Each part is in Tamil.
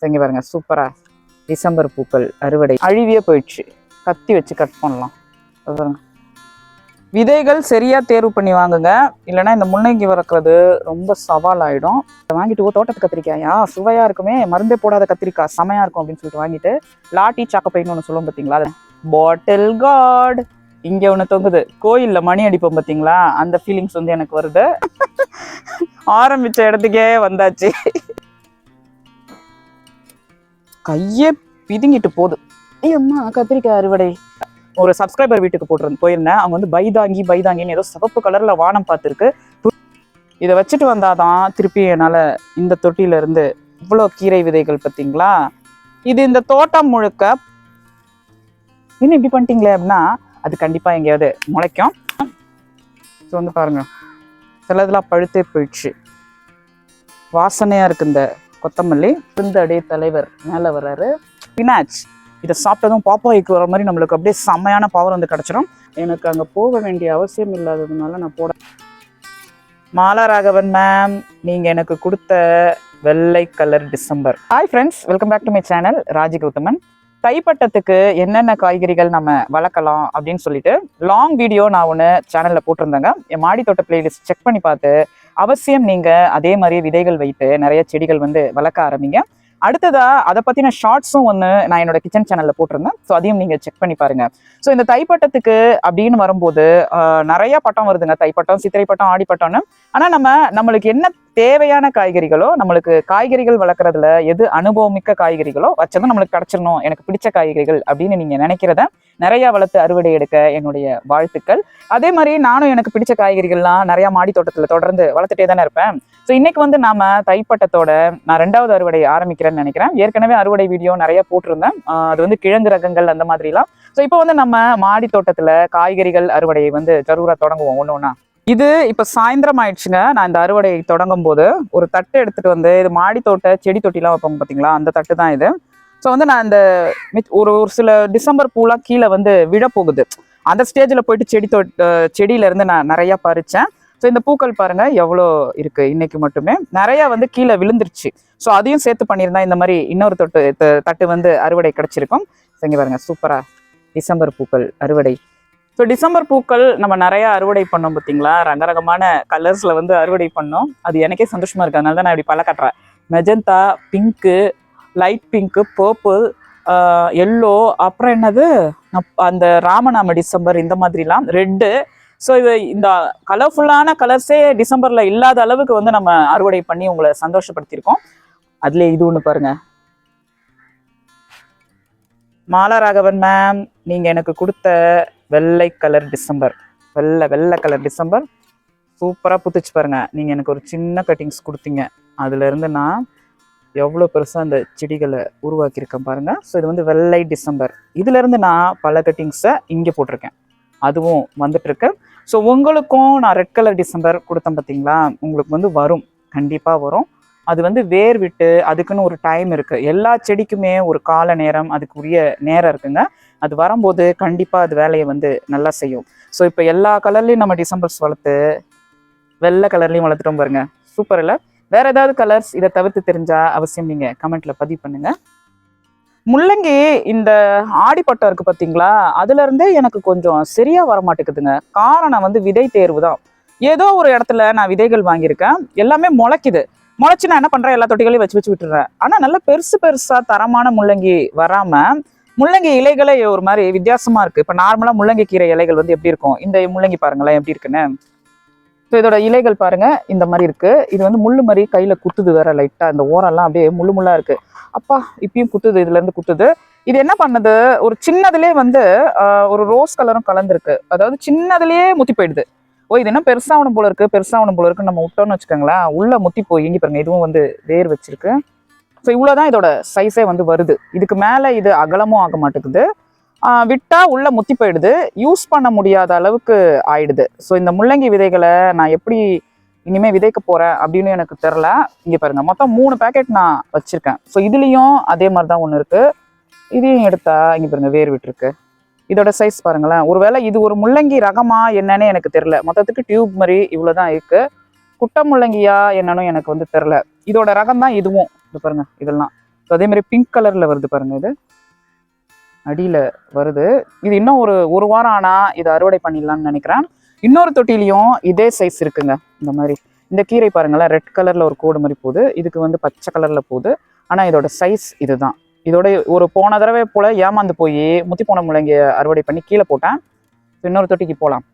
செங்க பாருங்க சூப்பரா. டிசம்பர் பூக்கள் அறுவடை அழுவியே போயிடுச்சு. கத்தி வச்சு கட் பண்ணலாம். பாருங்க. விதைகள் சரியா தேர்வு பண்ணி வாங்குங்க. இல்லைன்னா இந்த முள்ளங்கி வளர்க்குறது ரொம்ப சவால் ஆயிடும் இதை வாங்கிட்டு ஓ தோட்டத்து கத்திரிக்காயா? சுவையாக இருக்குமே. மருந்தே போடாத கத்திரிக்காய். செமையா இருக்கும் அப்படின்னு சொல்லிட்டு வாங்கிட்டு லாட்டி சாக்கப்பைன்னு ஒன்று சொல்லுவோம் பார்த்தீங்களா பாட்டில் காட் இங்கே ஒன்று தொங்குது. கோயிலில் மணி அடிப்போம் பார்த்தீங்களா அந்த ஃபீலிங்ஸ் வந்து எனக்கு வருது. ஆரம்பிச்ச இடத்துக்கே வந்தாச்சு. கையே பிதுங்கிட்டு போகுது. ஐயம்மா கத்திரிக்காய் அறுவடை. ஒரு சப்ஸ்கிரைபர் வீட்டுக்கு போட்டிருந்து போயிருந்தேன். அவங்க வந்து பைதாங்கி பைதாங்கின்னு ஏதோ சிவப்பு கலரில் வானம் பார்த்துருக்கு. இதை வச்சுட்டு வந்தாதான் திருப்பி என்னால் இந்த தொட்டியிலேருந்து இவ்வளோ கீரை விதைகள் பார்த்தீங்களா? இது இந்த தோட்டம் முழுக்க இன்னும் இப்படி பண்ணிட்டீங்களே அப்படின்னா அது கண்டிப்பாக எங்கேயாவது முளைக்கும். ஸோ வந்து பாருங்க. சிலதெல்லாம் பழுத்தே போயிடுச்சு. வாசனையாக இருக்கு இந்த கொத்தமல்லி. பிந்தடை தலைவர் மேலே வர்றாரு. பினாச். இதை சாப்பிட்டதும் பாப்பாய்க்கு வர மாதிரி நம்மளுக்கு அப்படியே செம்மையான பவர் வந்து கிடைச்சிரும். எனக்கு அங்கே போக வேண்டிய அவசியம் இல்லாததுனால நான் போட மாலா ராகவன் மேம் நீங்கள் எனக்கு கொடுத்த வெள்ளை colour December. Hi friends welcome back to my channel Raji Gauthaman. தைப்பட்டத்துக்கு என்னென்ன காய்கறிகள் நம்ம வளர்க்கலாம் அப்படின்னு சொல்லிட்டு லாங் வீடியோ நான் ஒன்று சேனலில் போட்டிருந்தேங்க. என் மாடி தோட்ட பிளேலிஸ்ட் செக் பண்ணி பார்த்து அவசியம் நீங்கள் அதே மாதிரி விதைகள் வைத்து நிறைய செடிகள் வந்து வளர்க்க ஆரம்பிங்க. அடுத்ததா அதை பத்தின ஷார்ட்ஸும் ஒன்று நான் என்னோட கிச்சன் சேனல்ல போட்டிருந்தேன். ஸோ அதையும் நீங்க செக் பண்ணி பாருங்க. ஸோ இந்த தைப்பட்டத்துக்கு அப்படின்னு வரும்போது ஆஹ், நிறைய பட்டம் வருதுங்க. தைப்பட்டம் சித்திரை பட்டம் ஆடிப்பட்டம்னு ஆனா நம்ம நம்மளுக்கு என்ன தேவையான காய்கறிகளோ நம்மளுக்கு காய்கறிகள் வளர்க்குறதுல எது அனுபவமிக்க காய்கறிகளோ வச்சதும் நம்மளுக்கு கிடச்சிடணும். எனக்கு பிடிச்ச காய்கறிகள் அப்படின்னு நீங்க நினைக்கிறத நிறையா வளர்த்து அறுவடை எடுக்க என்னுடைய வாழ்த்துக்கள். அதே மாதிரி நானும் எனக்கு பிடிச்ச காய்கறிகள்லாம் நிறையா மாடி தோட்டத்தில் தொடர்ந்து வளர்த்துட்டே தானே இருப்பேன். ஸோ இன்னைக்கு வந்து நாம தைப்பட்டத்தோட நான் ரெண்டாவது அறுவடை ஆரம்பிக்கிறேன்னு நினைக்கிறேன். ஏற்கனவே அறுவடை வீடியோ நிறையா போட்டிருந்தேன். அது வந்து கிழங்கு ரகங்கள் அந்த மாதிரிலாம். ஸோ இப்போ வந்து நம்ம மாடி தோட்டத்தில் காய்கறிகள் அறுவடையை வந்து ஜரூராக தொடங்குவோம். ஒன்று ஒன்றா இது இப்போ சாயந்தரம் ஆயிடுச்சுங்க. நான் இந்த அறுவடை தொடங்கும் போது ஒரு தட்டு எடுத்துட்டு வந்து இது மாடி தோட்ட செடி தொட்டிலாம் வைப்பாங்க பார்த்தீங்களா அந்த தட்டு தான் இது. ஸோ வந்து நான் இந்த மித்- ஒரு ஒரு சில டிசம்பர் பூலாம் கீழே வந்து விழ போகுது அந்த ஸ்டேஜில் போயிட்டு செடி தொ செடியிலேருந்து நான் நிறையா பறிச்சேன். ஸோ இந்த பூக்கள் பாருங்க எவ்வளோ இருக்கு இன்னைக்கு மட்டுமே. நிறையா வந்து கீழே விழுந்துருச்சு. ஸோ அதையும் சேர்த்து பண்ணியிருந்தா இந்த மாதிரி இன்னொரு தொட்டு தட்டு வந்து அறுவடை கிடைச்சிருக்கும். ஸோ இங்க பாருங்க சூப்பராக டிசம்பர் பூக்கள் அறுவடை. ஸோ டிசம்பர் பூக்கள் நம்ம நிறைய அறுவடை பண்ணோம் பார்த்தீங்களா? ரகரகமான கலர்ஸில் வந்து அறுவடை பண்ணோம். அது எனக்கே சந்தோஷமா இருக்கு. அதனால தான் நான் இப்படி பல கட்டுறேன். Magenta pink light pink purple yellow அப்புறம் என்னது? அந்த ராமநாம டிசம்பர் இந்த மாதிரிலாம். ரெட்டு ஸோ இது இந்த கலர்ஃபுல்லான கலர்ஸே டிசம்பரில் இல்லாத அளவுக்கு வந்து நம்ம அறுவடை பண்ணி உங்களை சந்தோஷப்படுத்தியிருக்கோம். அதுல இது ஒன்று பாருங்க. மாலா ராகவன் மேம் நீங்கள் எனக்கு கொடுத்த வெள்ளை கலர் டிசம்பர். வெள்ளை வெள்ளை கலர் டிசம்பர். சூப்பராக புத்துச்சு பாருங்கள் நீங்கள் எனக்கு ஒரு சின்ன கட்டிங்ஸ் கொடுத்தீங்க. அதுலேருந்து நான் எவ்வளோ பெருசாக அந்த செடிகளை உருவாக்கியிருக்கேன் பாருங்கள் ஸோ இது வந்து வெள்ளை டிசம்பர். இதுலேருந்து நான் பல கட்டிங்ஸை இங்கே போட்டிருக்கேன். அதுவும் வந்துட்டுருக்கு. ஸோ உங்களுக்கும் நான் ரெட் கலர் டிசம்பர் கொடுத்தேன் பார்த்தீங்களா உங்களுக்கு வந்து வரும். கண்டிப்பாக வரும். அது வந்து வேர் விட்டு அதுக்குன்னு ஒரு டைம் இருக்குது எல்லா செடிக்குமே ஒரு கால நேரம் அதுக்குரிய நேரம் இருக்குங்க. அது வரும்போது கண்டிப்பாக அது வேலையை வந்து நல்லா செய்யும். ஸோ இப்போ எல்லா கலர்லையும் நம்ம டிசம்பர்ஸ் வளர்த்து வெள்ளை கலர்லையும் வளர்த்துட்டோம் பாருங்க. சூப்பர் இல்லை? வேற ஏதாவது கலர்ஸ் இதை தவிர்த்து தெரிஞ்சா அவசியம் நீங்கள் கமெண்ட்ல பதிவு பண்ணுங்க. முள்ளங்கி இந்த ஆடிப்பட்டம் இருக்கு பார்த்தீங்களா அதுல இருந்தே எனக்கு கொஞ்சம் சரியா வர மாட்டேங்குதுங்க காரணம் வந்து விதை தேர்வு தான் ஏதோ ஒரு இடத்துல நான் விதைகள் வாங்கியிருக்கேன். எல்லாமே முளைக்குது. முளைச்சு நான் என்ன பண்றேன்? எல்லா தொட்டிகளையும் வச்சு வச்சு விட்டுறேன். ஆனா நல்ல பெருசு பெருசா தரமான முள்ளங்கி வராம முள்ளங்கி இலைகளே ஒரு மாதிரி வித்தியாசமா இருக்கு. இப்ப நார்மலா முள்ளங்கி கீரை இலைகள் வந்து எப்படி இருக்கும்? இந்த முள்ளங்கி பாருங்களேன் எப்படி இருக்குன்னு. ஸோ இதோட இலைகள் பாருங்க இந்த மாதிரி இருக்கு. இது வந்து முள்ளு மாதிரி கையில குத்துது வேற லைட்டா இந்த ஓரெல்லாம் அப்படியே முள்ளு முள்ளா இருக்கு. அப்பா இப்பயும் குத்துது இதுல இருந்து குத்துது. இது என்ன பண்ணுது? ஒரு சின்னதுலயே வந்து ஆஹ், ஒரு ரோஸ் கலரும் கலந்துருக்கு. அதாவது சின்னதுலயே முத்தி போயிடுது. ஓ இது என்ன பெருசாகணும் போல இருக்குது பெருசாகணும் போல இருக்கு நம்ம விட்டோம்னு வச்சுக்கோங்களேன். உள்ளே முத்தி போய் இங்கே பாருங்கள் இதுவும் வந்து வேர் வச்சிருக்கு. ஸோ இவ்வளோதான் இதோட சைஸே வந்து வருது. இதுக்கு மேலே இது அகலமும் ஆக மாட்டேங்குது. விட்டால் உள்ளே உள்ள முத்தி போயிடுது. யூஸ் பண்ண முடியாத அளவுக்கு ஆயிடுது. ஸோ இந்த முள்ளங்கி விதைகளை நான் எப்படி இனிமேல் விதைக்க போகிறேன் அப்படின்னு எனக்கு தெரில இங்கே பாருங்கள் மொத்தம் மூணு பேக்கெட் நான் வச்சுருக்கேன். ஸோ இதுலேயும் அதே மாதிரி தான் ஒன்று இருக்குது இதையும் எடுத்தால் இங்கே பாருங்கள் வேர் விட்டுருக்கு. இதோட சைஸ் பாருங்களேன். ஒருவேளை இது ஒரு முள்ளங்கி ரகமா என்னன்னு எனக்கு தெரில மொத்தத்துக்கு டியூப் மாதிரி இவ்வளோதான் இருக்கு. குட்டை முள்ளங்கியா என்னன்னு எனக்கு வந்து தெரில இதோட ரகம் தான் இதுவும். இது பாருங்க இதெல்லாம். அதே மாதிரி பிங்க் கலர்ல வருது பாருங்க இது. அடியில் வருது. இது இன்னும் ஒரு ஒரு வாரம் ஆனால் இதை அறுவடை பண்ணிடலாம்னு நினைக்கிறேன். இன்னொரு தொட்டிலையும் இதே சைஸ் இருக்குங்க. இந்த மாதிரி. இந்த கீரை பாருங்களேன் ரெட் கலரில் ஒரு கோடு மாதிரி போகுது. இதுக்கு வந்து பச்சை கலரில் போகுது. ஆனால் இதோட சைஸ் இதுதான். இதோட ஒரு போன தடவை போல ஏமாந்து போய் முத்தி போன முள்ளங்கிய அறுவடை பண்ணி கீழே போட்டேன். இன்னொரு தொட்டிக்கு போகலாம்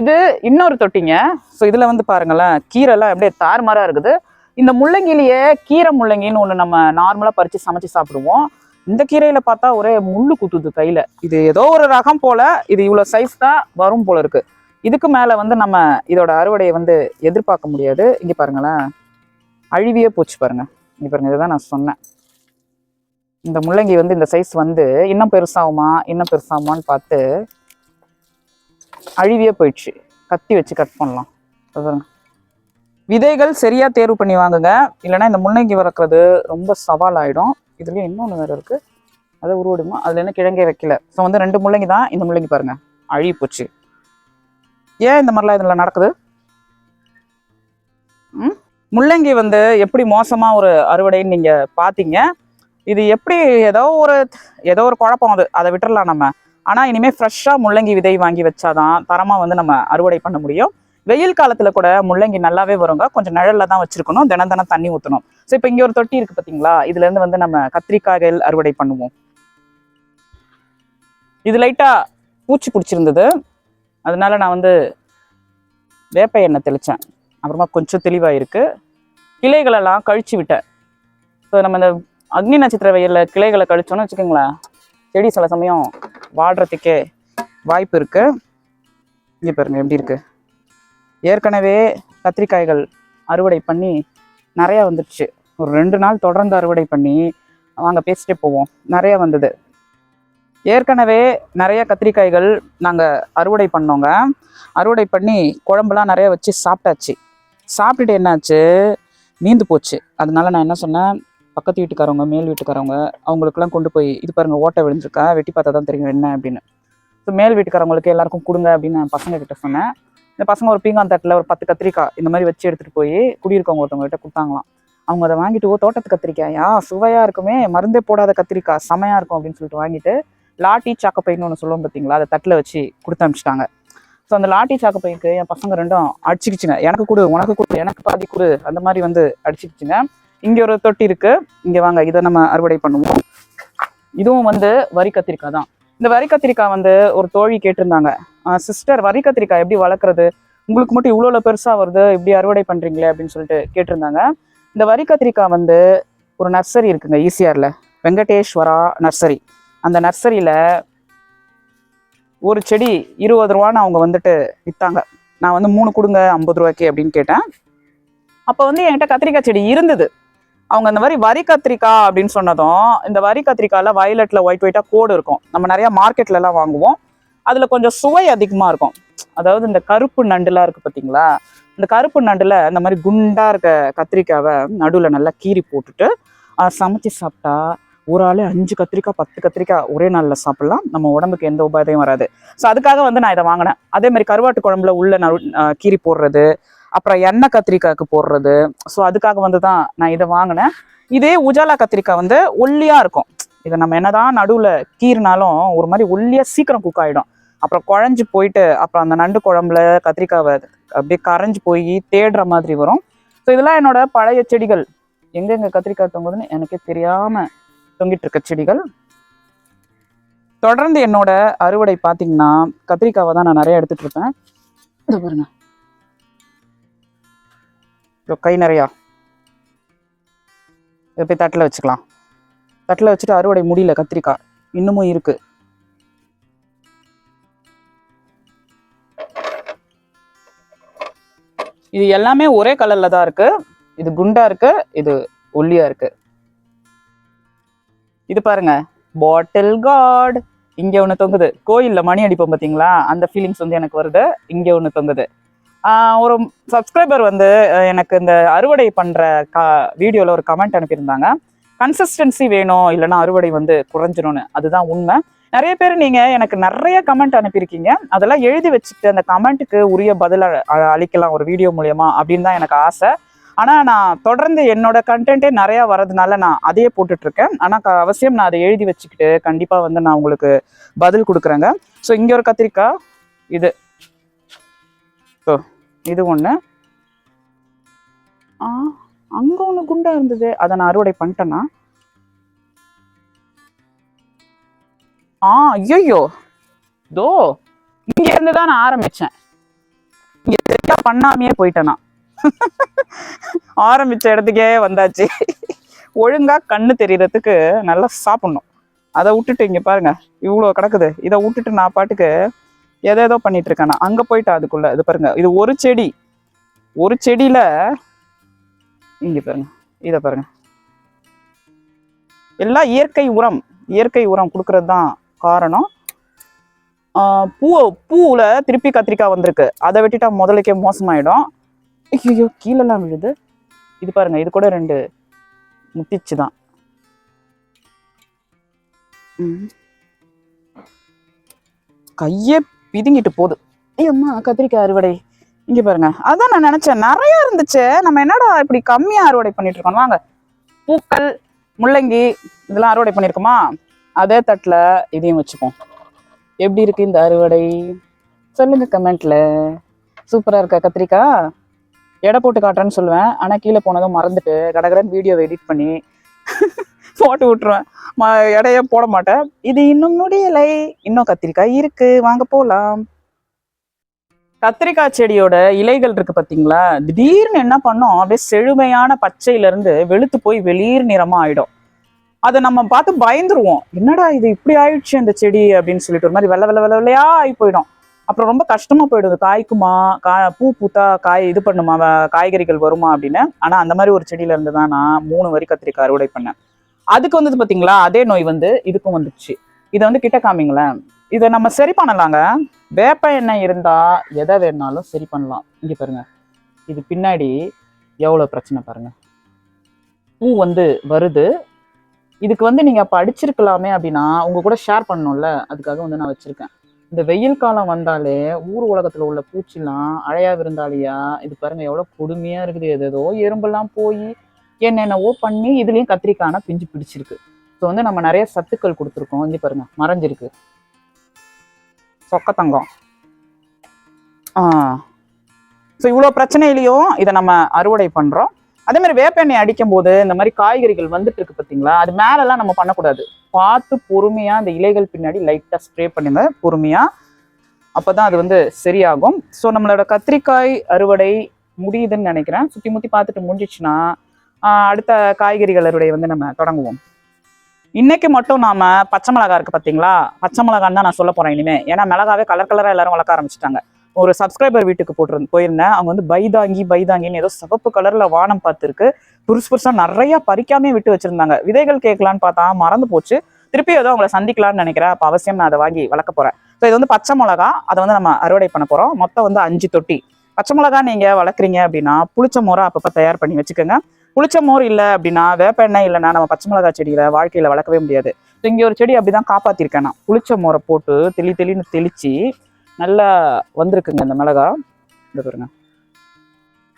இது இன்னொரு தொட்டிங்க. ஸோ இதில் வந்து பாருங்களேன் கீரைலாம் அப்படியே தாறுமாறா இருக்குது. இந்த முள்ளங்கிலேயே கீரை முள்ளங்கின்னு ஒன்று நம்ம நார்மலாக பறித்து சமைச்சு சாப்பிடுவோம். இந்த கீரையில் பார்த்தா ஒரே முள்ளு குத்துது கையில். இது ஏதோ ஒரு ரகம் போல் இது இவ்வளோ சைஸ் தான் வரும் போல் இருக்குது இதுக்கு மேலே வந்து நம்ம இதோட அறுவடையை வந்து எதிர்பார்க்க முடியாது. இங்கே பாருங்களேன் அழுவியே போச்சு பாருங்க. இங்கே பாருங்க இதுதான் நான் சொன்னேன். இந்த முள்ளங்கி வந்து இந்த சைஸ் வந்து இன்னும் பெருசாகுமா இன்னும் பெருசாகுமான்னு பார்த்து அழுவியே போயிடுச்சு. கத்தி வச்சு கட் பண்ணலாம். பாருங்க. விதைகள் சரியாக தேர்வு பண்ணி வாங்குங்க. இல்லைன்னா இந்த முள்ளங்கி வளர்க்குறது ரொம்ப சவால் ஆகிடும் இதுலேயும் இன்னொன்று வேறு இருக்குது அதை உருவடுமா? அதில் என்ன கிழங்கே வைக்கல. ஸோ வந்து ரெண்டு முள்ளங்கி தான் இந்த முள்ளங்கி பாருங்கள் அழுகி போச்சு. ஏன் இந்த மாதிரிலாம் இதில் நடக்குது? ம்? முள்ளங்கி வந்து எப்படி மோசமாக ஒரு அறுவடைன்னு நீங்கள் பார்த்தீங்க? இது எப்படி ஏதோ ஒரு ஏதோ ஒரு குழப்பம் அது அதை விட்டுறலாம் நம்ம. ஆனா இனிமே ஃப்ரெஷ்ஷாக முள்ளங்கி விதை வாங்கி வச்சாதான் தரமா வந்து நம்ம அறுவடை பண்ண முடியும். வெயில் காலத்துல கூட முள்ளங்கி நல்லாவே வருங்க. கொஞ்சம் நிழல்ல தான் வச்சிருக்கணும். தினம் தினம் தண்ணி ஊற்றணும் ஸோ இப்போ இங்கே ஒரு தொட்டி இருக்கு பார்த்தீங்களா இதுல இருந்து வந்து நம்ம கத்திரிக்காய்கள் அறுவடை பண்ணுவோம். இது லைட்டா பூச்சி பிடிச்சிருந்தது. அதனால நான் வந்து வேப்ப எண்ணெய் தெளித்தேன் அப்புறமா கொஞ்சம் தெளிவாக இருக்கு கிளைகளெல்லாம் கழிச்சு விட்டேன். ஸோ நம்ம இந்த அக்னி நட்சத்திர வெயில்ல கிளைகளை கழிச்சோன்னு வச்சுக்கோங்களேன் செடி சில சமயம் வாடுறதுக்கே வாய்ப்பு இருக்கு. இங்கே பாருங்க எப்படி இருக்கு? ஏற்கனவே கத்திரிக்காய்கள் அறுவடை பண்ணி நிறையா வந்துடுச்சு. ஒரு ரெண்டு நாள் தொடர்ந்து அறுவடை பண்ணி வாங்க பேசிட்டே போவோம். நிறைய வந்தது. ஏற்கனவே நிறைய கத்திரிக்காய்கள் நாங்கள் அறுவடை பண்ணோங்க. அறுவடை பண்ணி குழம்புலாம் நிறைய வச்சு சாப்பிட்டாச்சு. சாப்பிட்டுட்டு என்னாச்சு? நீந்து போச்சு. அதனால நான் என்ன சொன்னேன்? பக்கத்து வீட்டுக்காரவங்க மேல் வீட்டுக்காரவங்க அவங்களுக்குலாம் கொண்டு போய் இது பாருங்க ஓட்டை விழுந்திருக்கா? வெட்டி பார்த்தா தான் தெரியும் என்ன அப்படின்னு. ஸோ மேல் வீட்டுக்காரவங்களுக்கு எல்லாருக்கும் கொடுங்க அப்படின்னு நான் பசங்க கிட்ட சொன்னேன். இந்த பசங்க ஒரு பீங்கான் தட்டில் ஒரு பத்து கத்திரிக்காய் இந்த மாதிரி வச்சு எடுத்துகிட்டு போய் குடியிருக்கவங்க ஒருத்தவங்க கிட்ட கொடுத்தாங்களாம். அவங்க அதை வாங்கிட்டு ஓ தோட்டத்து கத்திரிக்காயா? சுவையாக இருக்குமே மருந்தே போடாத கத்திரிக்காய் செமையா இருக்கும் அப்படின்னு சொல்லிட்டு வாங்கிட்டு லாட்டி சாக்கப்பைன்னு ஒன்று சொல்லுவோம் பார்த்தீங்களா அதை தட்டில் வச்சு கொடுத்து அனுப்பிச்சிட்டாங்க. ஸோ அந்த லாட்டி சாக்கப்பைக்கு என் பசங்க ரெண்டும் அடிச்சுக்கிச்சுங்க. எனக்கு கொடு உனக்கு கொடு எனக்கு பாதி கொடு அந்த மாதிரி வந்து அடிச்சுக்கிச்சுங்க. இங்கே ஒரு தொட்டி இருக்கு. இங்கே வாங்க இதை நம்ம அறுவடை பண்ணுவோம். இதுவும் வந்து வரி கத்திரிக்காய் தான். இந்த வரி கத்திரிக்காய் வந்து ஒரு தோழி கேட்டிருந்தாங்க. சிஸ்டர் வரி கத்திரிக்காய் எப்படி வளர்க்குறது? உங்களுக்கு மட்டும் இவ்வளோ பெருசாக வருது இப்படி அறுவடை பண்ணுறீங்களே அப்படின்னு சொல்லிட்டு கேட்டிருந்தாங்க. இந்த வரி கத்திரிக்காய் வந்து ஒரு நர்சரி இருக்குங்க ஈசிஆரில். வெங்கடேஸ்வரா நர்சரி. அந்த நர்சரியில் ஒரு செடி இருபது ரூபான்னு அவங்க வந்துட்டு விற்றாங்க நான் வந்து மூணு கொடுங்க ஐம்பது ரூபாய்க்கு அப்படின்னு கேட்டேன். அப்போ வந்து என்கிட்ட கத்திரிக்காய் செடி இருந்தது. அவங்க அந்த மாதிரி வரி கத்திரிக்காய் அப்படின்னு சொன்னதும் இந்த வரி கத்திரிக்காயில் வயலட்டில் ஒயிட் ஒயிட்டாக கோடு இருக்கும். நம்ம நிறையா மார்க்கெட்லலாம் வாங்குவோம். அதில் கொஞ்சம் சுவை அதிகமாக இருக்கும். அதாவது இந்த கருப்பு நண்டுலாம் இருக்குது பார்த்தீங்களா இந்த கருப்பு நண்டில் இந்த மாதிரி குண்டாக இருக்க கத்திரிக்காவை நடுவில் நல்லா கீறி போட்டுட்டு அதை சமைச்சு சாப்பிட்டா ஒரு ஆள் அஞ்சு கத்திரிக்காய் பத்து கத்திரிக்காய் ஒரே நாளில் சாப்பிட்லாம். நம்ம உடம்புக்கு எந்த உபாதையும் வராது. ஸோ அதுக்காக வந்து நான் இதை வாங்கினேன். அதே மாதிரி கருவாட்டு குழம்புல உள்ள நடு கீறி போடுறது அப்புறம் எண்ணெய் கத்திரிக்காய்க்கு போடுறது. ஸோ அதுக்காக வந்து தான் நான் இதை வாங்கினேன். இதே உஜாலா கத்திரிக்காய் வந்து ஒல்லியாக இருக்கும். இதை நம்ம என்னதான் நடுவில் கீறினாலும் ஒரு மாதிரி ஒல்லியாக சீக்கிரம் குக் ஆகிடும் அப்புறம் குழஞ்சு போயிட்டு அப்புறம் அந்த நண்டு குழம்புல கத்திரிக்காவை அப்படியே கரைஞ்சி போய் தேடுற மாதிரி வரும். ஸோ இதெல்லாம் என்னோட பழைய செடிகள். எங்கெங்க கத்திரிக்காய் தொங்குதுன்னு எனக்கே தெரியாமல் தொங்கிட்டு இருக்க செடிகள். தொடர்ந்து என்னோட அறுவடை பார்த்தீங்கன்னா கத்திரிக்காவை தான் நான் நிறைய எடுத்துட்டு இருப்பேன். இது பாருங்க. இப்போ கை நிறையா. இதை போய் தட்டில் வச்சுக்கலாம். தட்டில் வச்சுட்டு அறுவடை முடியல கத்திரிக்காய். இன்னமும் இருக்கு. இது எல்லாமே ஒரே கலர்ல தான் இருக்கு. இது குண்டா இருக்கு இது ஒல்லியா இருக்கு. இது பாருங்க பாட்டில் காட் இங்க ஒண்ணு தொங்குது. கோயில்ல மணி அடிப்போம் பாத்தீங்களா? அந்த ஃபீலிங்ஸ் வந்து எனக்கு வருது. இங்க ஒண்ணு தொங்குது. ஒரு சப்ஸ்கிரைபர் வந்து எனக்கு இந்த அறுவடை பண்ணுற க வீடியோவில் ஒரு கமெண்ட் அனுப்பியிருந்தாங்க. கன்சிஸ்டன்சி வேணும் இல்லைன்னா அறுவடை வந்து குறைஞ்சிடும்னு அதுதான் உண்மை. நிறைய பேர் நீங்கள் எனக்கு நிறைய கமெண்ட் அனுப்பியிருக்கீங்க. அதெல்லாம் எழுதி வச்சுட்டு அந்த கமெண்ட்டுக்கு உரிய பதில் அளிக்கலாம் ஒரு வீடியோ மூலயமா அப்படின்னு தான் எனக்கு ஆசை. ஆனால் நான் தொடர்ந்து என்னோட கண்டென்ட்டே நிறையா வரதுனால நான் அதையே போட்டுட்ருக்கேன். ஆனால் அவசியம் நான் அதை எழுதி வச்சுக்கிட்டு கண்டிப்பாக வந்து நான் உங்களுக்கு பதில் கொடுக்குறேங்க. ஸோ இங்கே ஒரு கத்திரிக்காய் இது. ஸோ இது ஒன்று ஆ அங்கே ஒன்று குண்டா இருந்தது. அதை நான் அறுவடை பண்ணிட்டேன்னா ஆ ஐயோ தோ இங்க இருந்து தான் நான் ஆரம்பிச்சேன். இங்கே சரியாக பண்ணாமையே போயிட்டேன்? நான் ஆரம்பிச்ச இடத்துக்கே வந்தாச்சு. ஒழுங்கா கண்ணு தெரியறதுக்கு நல்லா சாப்பிடணும். அதை விட்டுட்டு இங்க பாருங்க. இவ்வளோ கிடக்குது. இதை விட்டுட்டு நான் பாட்டுக்கு எதை ஏதோ பண்ணிட்டு இருக்கேன் நான் அங்க போயிட்டா அதுக்குள்ள. இது பாருங்க. இது ஒரு செடி. ஒரு செடியில இங்க பாருங்க. இதை பாருங்க. எல்லாம் இயற்கை உரம். இயற்கை உரம் கொடுக்கறது தான் காரணம் பூ பூவில் திருப்பி கத்திரிக்காய் வந்திருக்கு. அதை வெட்டிட்டா முதலுக்கே மோசமாயிடும். ஐயோ கீழெல்லாம் விழுது. இது பாருங்க. இது கூட ரெண்டு முத்திச்சு தான் கையை கையே பிதுங்கிட்டு போகுது. ஐயம்மா கத்திரிக்காய் அறுவடை. இங்கே பாருங்க. அதான் நான் நினைச்சேன். நிறைய இருந்துச்சு. நம்ம என்னடா இப்படி கம்மியாக அறுவடை பண்ணிட்டு இருக்கோம்? வாங்க. பூக்கள் முள்ளங்கி இதெல்லாம் அறுவடை பண்ணியிருக்கோமா அதே தட்டில் இதையும் வச்சுப்போம். எப்படி இருக்கு இந்த அறுவடை? சொல்லுங்க கமெண்ட்ல. சூப்பராக இருக்கா கத்திரிக்காய் எடை போட்டு காட்டுறேன்னு சொல்லுவேன். ஆனால் கீழே போனதும் மறந்துட்டு கடகடன் வீடியோவை எடிட் பண்ணி போட்டு விட்டுருவேன். ம- போட மாட்டேன். இது இன்னும் முடியலை. இன்னும் கத்திரிக்காய் இருக்கு. வாங்க போலாம். கத்திரிக்காய் செடியோட இலைகள் இருக்கு பாத்தீங்களா திடீர்னு என்ன பண்ணோம்? அப்படியே செழுமையான பச்சையில இருந்து வெளுத்து போய் வெளிர் நிறமா ஆயிடும். அதை நம்ம பார்த்து பயந்துருவோம். என்னடா இது இப்படி ஆயிடுச்சு அந்த செடி அப்படின்னு சொல்லிட்டு ஒரு மாதிரி வெள்ள வெள்ள வெள்ள வெள்ளையா ஆகி போயிடும். அப்புறம் ரொம்ப கஷ்டமா போயிடும் காய்க்குமா? கா பூ பூத்தா காய் இது பண்ணுமா? காய்கறிகள் வருமா அப்படின்னு. ஆனா அந்த மாதிரி ஒரு செடியில இருந்து தான் நான் மூணு வரி கத்திரிக்காய் அறுவடை பண்ணேன். அதுக்கு வந்தது பார்த்தீங்களா அதே நோய் வந்து இதுக்கும் வந்துச்சு இதை வந்து கிட்ட காமிங்களேன். இதை நம்ம சரி பண்ணலாங்க. வேப்ப எண்ணெய் இருந்தா எதை வேணாலும் சரி பண்ணலாம். இங்க பாருங்க. இது பின்னாடி எவ்வளோ பிரச்சனை பாருங்க. பூ வந்து வருது. இதுக்கு வந்து நீங்க அப்ப அடிச்சிருக்கலாமே அப்படின்னா உங்க கூட ஷேர் பண்ணணும்ல. அதுக்காக வந்து நான் வச்சிருக்கேன். இந்த வெயில் காலம் வந்தாலே ஊர் உலகத்துல உள்ள பூச்சிலாம் அழையா விருந்தாளியா இது பாருங்க எவ்வளவு கொடுமையா இருக்குது. எதோ எறும்பெல்லாம் போய் என்னென்னவோ பண்ணி இதுலேயும் கத்திரிக்காய் பிஞ்சு பிடிச்சிருக்கு. ஸோ வந்து நம்ம நிறைய சத்துக்கள் கொடுத்துருக்கோம். வந்து பாருங்க மறைஞ்சிருக்கு. சொக்கத்தங்கம். ஆ. ஸோ இவ்வளோ பிரச்சனையிலையும் இதை நம்ம அறுவடை பண்ணுறோம் அதே மாதிரி வேப்பெண்ணெய் அடிக்கும் போது இந்த மாதிரி காய்கறிகள் வந்துட்டு இருக்கு பார்த்தீங்களா அது மேலெல்லாம் நம்ம பண்ணக்கூடாது. பார்த்து பொறுமையாக அந்த இலைகள் பின்னாடி லைட்டாக ஸ்ப்ரே பண்ணுங்க அப்போ தான் அது வந்து சரியாகும். ஸோ நம்மளோட கத்திரிக்காய் அறுவடை முடியுதுன்னு நினைக்கிறேன். சுற்றி முற்றி பார்த்துட்டு முடிஞ்சிச்சுன்னா அடுத்த காய்கறிகள் அறுவடை வந்து நம்ம தொடங்குவோம். இன்னைக்கு மட்டும் நாம பச்சை மிளகா இருக்கு பார்த்தீங்களா பச்சை மிளகான்னு தான் நான் சொல்ல போறேன் இனிமே. ஏன்னா மிளகாவே கலர் கலரா எல்லாரும் வளர்க்க ஆரம்பிச்சிட்டாங்க. ஒரு சப்ஸ்கிரைபர் வீட்டுக்கு போட்டு போயிருந்தேன். அவங்க வந்து பைதாங்கி பைதாங்கின்னு ஏதோ சிவப்பு கலர்ல வானம் பார்த்துருக்கு. புதுசு புதுசாக நிறைய பறிக்காமே விட்டு வச்சிருந்தாங்க. விதைகள் கேட்கலான்னு பார்த்தா மறந்து போச்சு. திருப்பி ஏதோ அவங்களை சந்திக்கலாம்னு நினைக்கிறேன். அப்போ அவசியம் நான் அதை வாங்கி வளர்க்க போறேன். ஸோ இது வந்து பச்சை மிளகா. அதை வந்து நம்ம அறுவடை பண்ண போறோம். மொத்தம் வந்து அஞ்சு தொட்டி. பச்சை மிளகா நீங்க வளர்க்குறீங்க அப்படின்னா புளிச்ச மோரை அப்பப்போ தயார் பண்ணி வச்சுக்கோங்க. புளிச்ச மோர் இல்லை அப்படின்னா வேப்ப எண்ணெய் இல்லைன்னா நம்ம பச்சை மிளகா செடிகளை வாழ்க்கையில் வளர்க்கவே முடியாது. ஸோ இங்கே ஒரு செடி அப்படிதான் காப்பாற்றிருக்கேன் நான். புளிச்ச மோரை போட்டு தெளி தெளின்னு தெளித்து நல்லா வந்திருக்குங்க இந்த மிளகா. இந்த பாருங்க.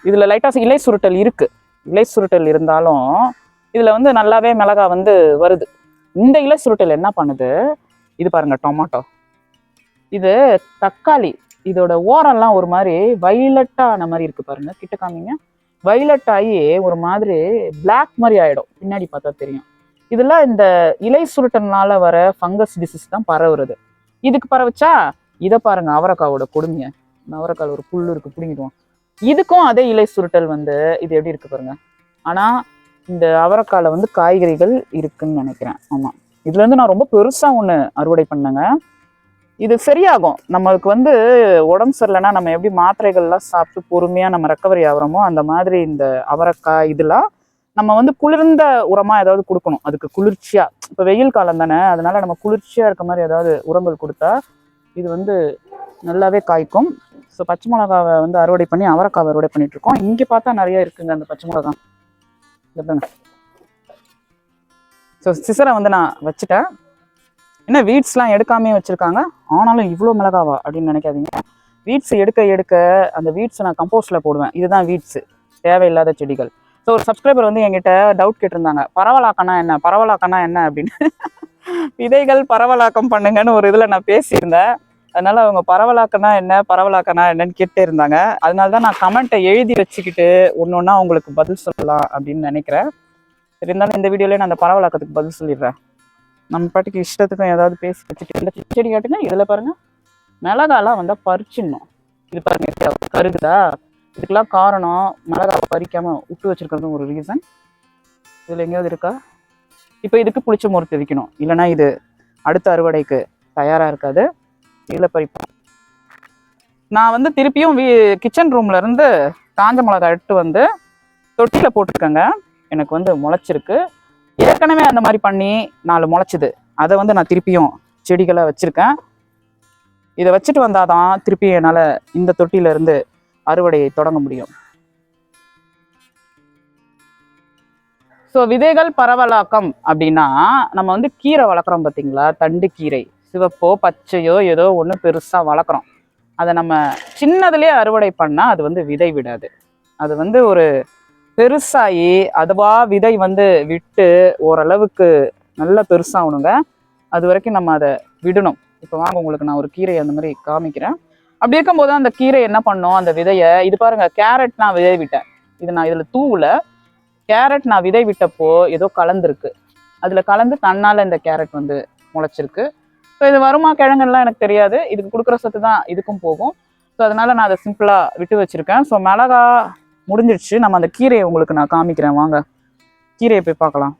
இதில் லைட்டாக இலை சுருட்டல் இருக்குது இலை சுருட்டல் இருந்தாலும் இதில் வந்து நல்லாவே மிளகா வந்து வருது. இந்த இலை சுருட்டல் என்ன பண்ணுது? இது பாருங்க டொமாட்டோ இது தக்காளி. இதோட ஓரம்லாம் ஒரு மாதிரி வைலட்டா மாதிரி இருக்கு பாருங்க. கிட்ட காமிங்க. வைலட் ஆகி ஒரு மாதிரி பிளாக் மாதிரி ஆகிடும் பின்னாடி பார்த்தா தெரியும். இதெல்லாம் இந்த இலை சுருட்டனால வர ஃபங்கஸ் டிசீஸ் தான் பரவுறது. இதுக்கு பரவச்சா? இதை பாருங்க அவரைக்காவோட கொடுமைய. இந்த ஒரு புல் இருக்கு பிடிங்கிடுவோம் இதுக்கும் அதே இலை சுருட்டல் வந்து இது எப்படி இருக்கு பாருங்க. ஆனா இந்த அவரக்கால வந்து காய்கறிகள் இருக்குன்னு நினைக்கிறேன். ஆமா. இதுல இருந்து நான் ரொம்ப பெருசா ஒண்ணு அறுவடை பண்ணேங்க. இது சரியாகும். நம்மளுக்கு வந்து உடம்பு சரியில்லைன்னா நம்ம எப்படி மாத்திரைகள்லாம் சாப்பிட்டு பொறுமையாக நம்ம ரெக்கவரி ஆகிறோமோ அந்த மாதிரி இந்த அவரைக்காய் இதெல்லாம் நம்ம வந்து குளிர்ந்த உரமாக ஏதாவது கொடுக்கணும். அதுக்கு குளிர்ச்சியாக இப்போ வெயில் காலம் தானே அதனால நம்ம குளிர்ச்சியாக இருக்க மாதிரி ஏதாவது உரங்கள் கொடுத்தா இது வந்து நல்லாவே காய்க்கும். ஸோ பச்சை மிளகாவை வந்து அறுவடை பண்ணி அவரைக்காவை அறுவடை பண்ணிட்டு இருக்கோம். இங்கே பார்த்தா நிறைய இருக்குங்க அந்த பச்சை மிளகா. இந்த ஸோ சிசரை வந்து நான் வச்சுட்டேன். என்ன வீட்ஸ்லாம் எடுக்காமே வச்சுருக்காங்க? ஆனாலும் இவ்வளோ மிளகாவா அப்படின்னு நினைக்காதீங்க. வீட்ஸ் எடுக்க எடுக்க அந்த வீட்ஸை நான் கம்போஸ்டில் போடுவேன். இதுதான் வீட்ஸு தேவையில்லாத செடிகள். ஸோ ஒரு சப்ஸ்கிரைபர் வந்து என்கிட்ட டவுட் கேட்டிருந்தாங்க. பரவலாக்கனா என்ன? பரவலாக்கனா என்ன அப்படின்னு. விதைகள் பரவலாக்கம் பண்ணுங்கன்னு ஒரு இதில் நான் பேசியிருந்தேன். அதனால் அவங்க பரவலாக்கனா என்ன? பரவலாக்கனா என்னன்னு கேட்டே இருந்தாங்க. அதனால தான் நான் கமெண்ட்டை எழுதி வச்சுக்கிட்டு ஒன்று ஒன்றா உங்களுக்கு பதில் சொல்லலாம் அப்படின்னு நினைக்கிறேன். இருந்தாலும் இந்த வீடியோலேயே நான் அந்த பரவலாக்கத்துக்கு பதில் சொல்லிடுறேன். நம்ம பாட்டுக்கு இஷ்டத்துக்கும் ஏதாவது பேசி வச்சுட்டு இல்லை செடி காட்டுங்க இதில் பாருங்கள் மிளகாலாம் வந்தால் பறிச்சிடணும். இது பாருங்க கருகுதா? இதுக்கெல்லாம் காரணம் மிளகாவை பறிக்காமல் விட்டு வச்சுருக்கிறதும் ஒரு ரீசன் இதில் எங்கேயாவது இருக்கா? இப்போ இதுக்கு புளிச்ச மோர் தெவிக்கணும் இல்லைன்னா இது அடுத்த அறுவடைக்கு தயாராக இருக்காது. இதில் பறிப்போம். நான் வந்து திருப்பியும் வீ கிச்சன் ரூம்லேருந்து காஞ்ச மிளகா எடுத்து வந்து தொட்டியில் போட்டிருக்கேங்க. எனக்கு வந்து முளைச்சிருக்கு. ஏற்கனவே அந்த மாதிரி பண்ணி நாலு முளைச்சிது. அதை வந்து நான் திருப்பியும் செடிகளை வச்சிருக்கேன். இதை வச்சுட்டு வந்தாதான் திருப்பி என்னால் இந்த தொட்டியில இருந்து அறுவடையை தொடங்க முடியும். ஸோ விதைகள் பரவலாக்கம் அப்படின்னா நம்ம வந்து கீரை வளர்க்குறோம் பார்த்தீங்களா? தண்டு கீரை சிவப்போ பச்சையோ ஏதோ ஒன்று பெருசாக வளர்க்குறோம். அதை நம்ம சின்னதுலேயே அறுவடை பண்ணால் அது வந்து விதை விடாது. அது வந்து ஒரு பெருசாகி அதுவா விதை வந்து விட்டு ஓரளவுக்கு நல்லா பெருசாகணுங்க. அது வரைக்கும் நம்ம அதை விடணும். இப்போ வாங்க உங்களுக்கு நான் ஒரு கீரை அந்த மாதிரி காமிக்கிறேன். அப்படி இருக்கும்போது அந்த கீரை என்ன பண்ணோம்? அந்த விதையை இது பாருங்க கேரட் நான் விதை விட்டேன். இது நான் இதில் தூவல. கேரட் நான் விதை விட்டப்போ ஏதோ கலந்துருக்கு. அதில் கலந்து தன்னால் இந்த கேரட் வந்து முளைச்சிருக்கு. ஸோ இது வருமா கிழங்குலாம் எனக்கு தெரியாது. இதுக்கு கொடுக்குற சத்து தான் இதுக்கும் போகும். ஸோ அதனால் நான் அதை சிம்பிளாக விட்டு வச்சுருக்கேன். ஸோ மிளகா முடிஞ்சிடுச்சு நம்ம அந்த கீரையை உங்களுக்கு நான் காமிக்கிறேன். வாங்க. கீரையை போய் பார்க்கலாம்.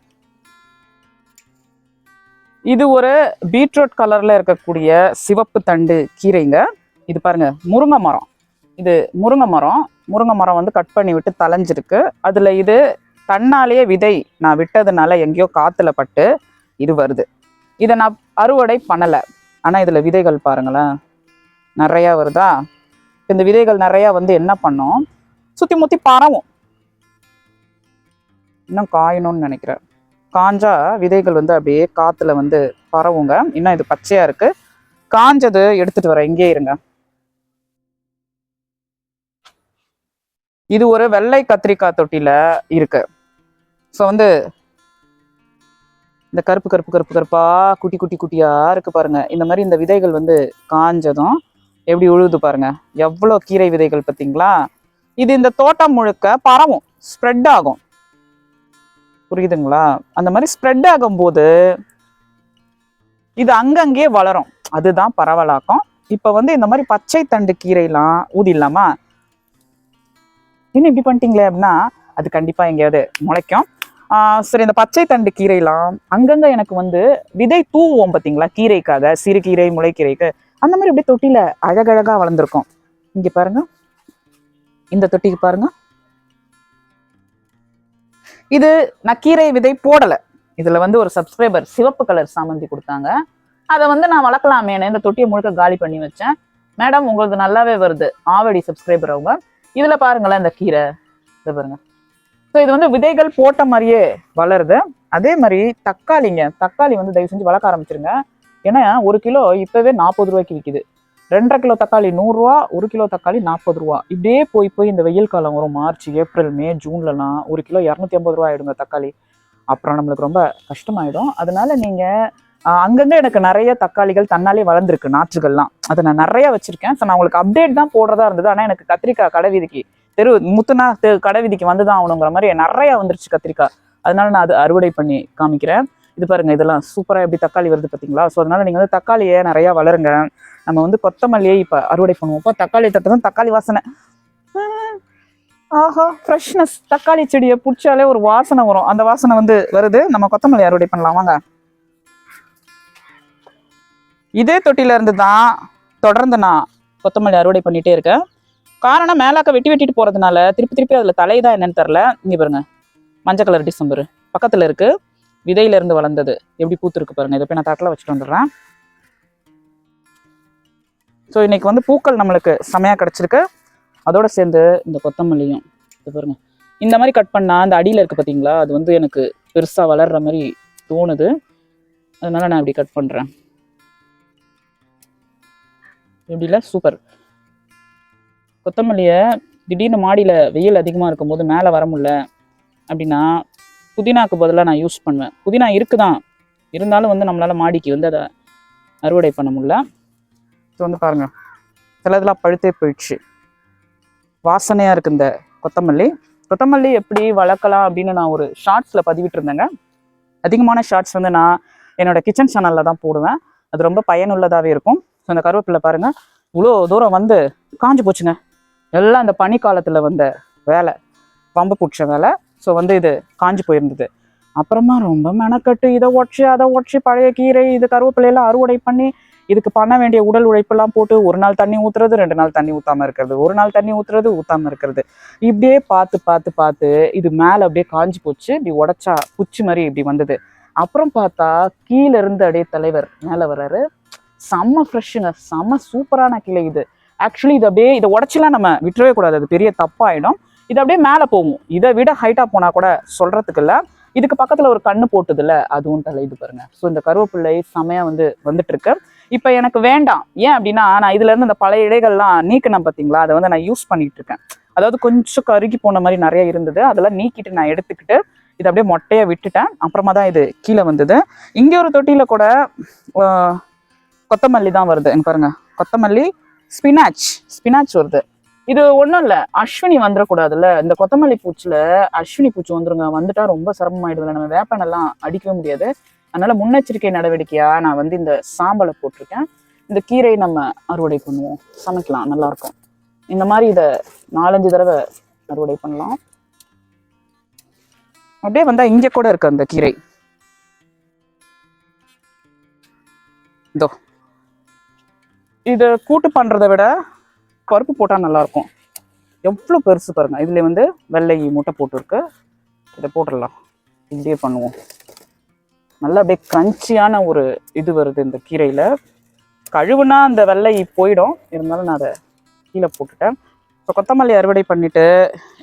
இது ஒரு பீட்ரூட் கலரில் இருக்கக்கூடிய சிவப்பு தண்டு கீரைங்க. இது பாருங்க முருங்கை மரம். இது முருங்கை மரம். முருங்கை மரம் வந்து கட் பண்ணி விட்டு தலைஞ்சிருக்கு அதில் இது தன்னாலேயே விதை. நான் விட்டதுனால எங்கேயோ காற்றுல பட்டு இது வருது. இதை நான் அறுவடை பண்ணலை. ஆனால் இதில் விதைகள் பாருங்களேன். நிறையா வருதா? இந்த விதைகள் நிறையா வந்து என்ன பண்ணும்? சுற்றி முற்றி பரவும். இன்னும் காயணும்னு நினைக்கிறேன். காஞ்சா விதைகள் வந்து அப்படியே காற்றுல வந்து பரவுங்க. இன்னும் இது பச்சையாக இருக்கு. காஞ்சது எடுத்துட்டு வரேன். இங்கே இருங்க. இது ஒரு வெள்ளை கத்திரிக்காய் தொட்டியில இருக்கு. ஸோ வந்து இந்த கருப்பு கருப்பு கருப்பு கருப்பா குட்டி குட்டி குட்டியா இருக்கு பாருங்க. இந்த மாதிரி இந்த விதைகள் வந்து காஞ்சதும் எப்படி உழுது பாருங்க. எவ்வளோ கீரை விதைகள் பார்த்தீங்களா? இது இந்த தோட்டம் முழுக்க பரவும் ஸ்ப்ரெட் ஆகும். புரியுதுங்களா? அந்த மாதிரி ஸ்ப்ரெட் ஆகும்போது இது அங்கங்கே வளரும். அதுதான் பரவலாக்கம். இப்போ வந்து இந்த மாதிரி பச்சை தண்டு கீரைலாம் ஊதிடலாமா இன்னும் இப்படி பண்ணிட்டீங்களே அப்படின்னா அது கண்டிப்பாக எங்கேயாவது முளைக்கும். ஆஹ் சரி இந்த பச்சை தண்டு கீரைலாம் அங்கங்கே எனக்கு வந்து விதை தூவோம் பார்த்தீங்களா கீரைக்காக சிறுகீரை முளைக்கீரைக்கு அந்த மாதிரி அப்படியே தொட்டியில அழகழகா வளர்ந்துருக்கும். இங்க பாருங்க. இந்த தொட்டிக்கு பாருங்க. இது நான் கீரை விதை போடல. இதுல வந்து ஒரு சப்ஸ்கிரைபர் சிவப்பு கலர் சாமந்தி கொடுத்தாங்க. அதை வந்து நான் வளர்க்கலாமேன்னு இந்த தொட்டியை முழுக்க காலி பண்ணி வச்சேன். மேடம் உங்களுக்கு நல்லாவே வருது. ஆவடி சப்ஸ்கிரைபர் அவங்க. இதுல பாருங்களேன் இந்த கீரை. இதை பாருங்க. ஸோ இது வந்து விதைகள் போட்ட மாதிரியே வளருது. அதே மாதிரி தக்காளிங்க. தக்காளி வந்து தயவு செஞ்சு வளர்க்க ஆரம்பிச்சிருங்க. ஏன்னா ஒரு கிலோ இப்பவே நாற்பது ரூபாய்க்கு விற்கிது ரெண்டரை கிலோ தக்காளி நூறுரூவா ஒரு கிலோ தக்காளி நாற்பது ரூபா இப்படியே போய் போய் இந்த வெயில் காலம் வரும். மார்ச் ஏப்ரல் மே ஜூன்லலாம் ஒரு கிலோ இரநூத்தி ஐம்பது ரூபா ஆகிடுங்க தக்காளி. அப்புறம் நம்மளுக்கு ரொம்ப கஷ்டமாயிடும். அதனால நீங்கள் அங்கங்கே எனக்கு நிறைய தக்காளிகள் தன்னாலே வளர்ந்துருக்கு நாற்றுகள்லாம். அதை நான் நிறைய வச்சிருக்கேன். ஸோ நான் உங்களுக்கு அப்டேட் தான் போடுறதா இருந்தது. ஆனால் எனக்கு கத்திரிக்காய் கடை வீதிக்கு தெரு முத்துனா தெ- கடை வீதிக்கு வந்து தான் ஆகணுங்கிற மாதிரி நிறைய வந்துருச்சு கத்திரிக்காய். அதனால நான் அது அறுவடை பண்ணி காமிக்கிறேன். இது பாருங்க இதெல்லாம் சூப்பராக எப்படி தக்காளி வருது பார்த்தீங்களா ஸோ அதனால நீங்கள் வந்து தக்காளியை நிறையா வளருங்க. நம்ம வந்து கொத்தமல்லியை இப்போ அறுவடை பண்ணுவோம். இப்போ தக்காளி தட்டதும் தக்காளி வாசனை. ஆஹா ஃப்ரெஷ்னஸ் தக்காளி செடியை பிடிச்சாலே ஒரு வாசனை வரும். அந்த வாசனை வந்து வருது. நம்ம கொத்தமல்லி அறுவடை பண்ணலாம். வாங்க. இதே தொட்டில இருந்து தான் தொடர்ந்து நான் கொத்தமல்லி அறுவடை பண்ணிட்டே இருக்கேன். காரணம் மேலாக்க வெட்டி வெட்டிட்டு போறதுனால திருப்பி திருப்பி அதில் தலைதான் என்னன்னு தெரில இங்க பாருங்க. மஞ்சள் கலர் டிசம்பர். பக்கத்துல இருக்கு. விதையில இருந்து வளர்ந்தது. எப்படி பூத்துருக்கு பாருங்க. இதை போய் நான் தட்டில் வச்சுட்டு வந்துடுறேன். ஸோ இன்றைக்கி வந்து பூக்கள் நம்மளுக்கு செமையாக கிடச்சிருக்கு. அதோடு சேர்ந்து இந்த கொத்தமல்லியும் இது பாருங்க. இந்த மாதிரி கட் பண்ணால் அந்த அடியில் இருக்குது பார்த்தீங்களா அது வந்து எனக்கு பெருசாக வளர்கிற மாதிரி தோணுது. அதனால் நான் இப்படி கட் பண்ணுறேன் எப்படி இல்லை? சூப்பர் கொத்தமல்லியை திடீர்னு மாடியில் வெயில் அதிகமாக இருக்கும்போது மேலே வர முடில அப்படின்னா புதினாக்கு பதிலாக நான் யூஸ் பண்ணுவேன். புதினா இருக்குதான். இருந்தாலும் வந்து நம்மளால் மாடிக்கு வந்து அதை அறுவடை பண்ண முடியல. இது வந்து பாருங்க. சிலதெல்லாம் பழுத்தே போயிடுச்சு. வாசனையாக இருக்கு இந்த கொத்தமல்லி. கொத்தமல்லி எப்படி வளர்க்கலாம் அப்படின்னு நான் ஒரு ஷார்ட்ஸில் பதிவிட்டிருந்தேங்க. அதிகமான ஷார்ட்ஸ் வந்து நான் என்னோட கிச்சன் சேனலில் தான் போடுவேன். அது ரொம்ப பயனுள்ளதாகவே இருக்கும். ஸோ அந்த கருவேப்பிலை பாருங்க. இவ்வளோ தூரம் வந்து காஞ்சு போச்சுங்க. எல்லாம் அந்த பனி காலத்தில் வந்த வேலை. பம்பு பிடிச்ச வேலை. ஸோ வந்து இது காஞ்சு போயிருந்தது. அப்புறமா ரொம்ப மெனக்கட்டு இதை உடச்சி அதை உடச்சி பழைய கீரை இது கருவேப்பிலையெல்லாம் அறுவடை பண்ணி இதுக்கு பண்ண வேண்டிய உடல் உழைப்பெல்லாம் போட்டு ஒரு நாள் தண்ணி ஊற்றுறது ரெண்டு நாள் தண்ணி ஊற்றாமல் இருக்கிறது. ஒரு நாள் தண்ணி ஊற்றுறது ஊற்றாமல் இருக்கிறது. இப்படியே பார்த்து பார்த்து பார்த்து இது மேலே அப்படியே காஞ்சி போச்சு. இப்படி உடைச்சா குச்சி மாதிரி இப்படி வந்தது. அப்புறம் பார்த்தா கீழே இருந்து அப்படியே தலைவர் மேலே வர்றாரு. செம்ம ஃப்ரெஷ்ஷுங்க செம்ம சூப்பரான கிளை இது. ஆக்சுவலி இது அப்படியே இதை உடச்சிலாம் நம்ம விட்டுறவே கூடாது. அது பெரிய தப்பாயிடும். இது அப்படியே மேலே போகும். இதை விட ஹைட்டாக போனால் கூட சொல்கிறதுக்கு இல்லை. இதுக்கு பக்கத்தில் ஒரு கண்ணு போட்டதில்ல. அதுவும் தலை இது பாருங்க. ஸோ இந்த கருவேப்பிள்ளை செமையாக வந்து வந்துட்டு இருக்கு. இப்போ எனக்கு வேண்டாம். ஏன் அப்படின்னா நான் இதுல இருந்து பழைய இடைகள்லாம் நீக்கினேன் பார்த்தீங்களா அதை வந்து நான் யூஸ் பண்ணிட்டு இருக்கேன் அதாவது கொஞ்சம் கருகி போன மாதிரி நிறைய இருந்தது. அதெல்லாம் நீக்கிட்டு நான் எடுத்துக்கிட்டு இதை அப்படியே மொட்டையை விட்டுட்டேன். அப்புறமா தான் இது கீழே வந்தது. இங்கே ஒரு தொட்டியில் கூட கொத்தமல்லி தான் வருது. எனக்கு பாருங்க. கொத்தமல்லி ஸ்பினாச் ஸ்பினாச் வருது. இது ஒன்றும் இல்லை. அஸ்வினி வந்துடக்கூடாதுல்ல இந்த கொத்தமல்லி பூச்சில் அஸ்வினி பூச்சி வந்துருங்க. வந்துட்டா ரொம்ப சிரமமாயிடுதுல நம்ம வேப்பனெல்லாம் அடிக்கவே முடியாது. அதனால முன்னெச்சரிக்கை நடவடிக்கையா நான் வந்து இந்த சாம்பலை போட்டிருக்கேன். இந்த கீரை நம்ம அறுவடை பண்ணுவோம். சமைக்கலாம் நல்லா இருக்கும் இந்த மாதிரி இதை நாலஞ்சு தடவை அறுவடை பண்ணலாம். அப்படியே வந்தா இங்க கூட இருக்கு அந்த கீரை. இதோ. இதை கூட்டு பண்றதை விட பருப்பு போட்டா நல்லா இருக்கும் எவ்வளோ பெருசு பாருங்க. இதுல வந்து வெள்ளை முட்டை போட்டுருக்கு. இதை போட்டுடலாம். இப்படியே பண்ணுவோம். நல்லா அப்படியே கிரன்ச்சியான ஒரு இது வருது இந்த கீரையில். கழுவுனா அந்த வெள்ளை போயிடும். இருந்தாலும் நான் அதை கீழே போட்டுட்டேன். இப்போ கொத்தமல்லி அறுவடை பண்ணிவிட்டு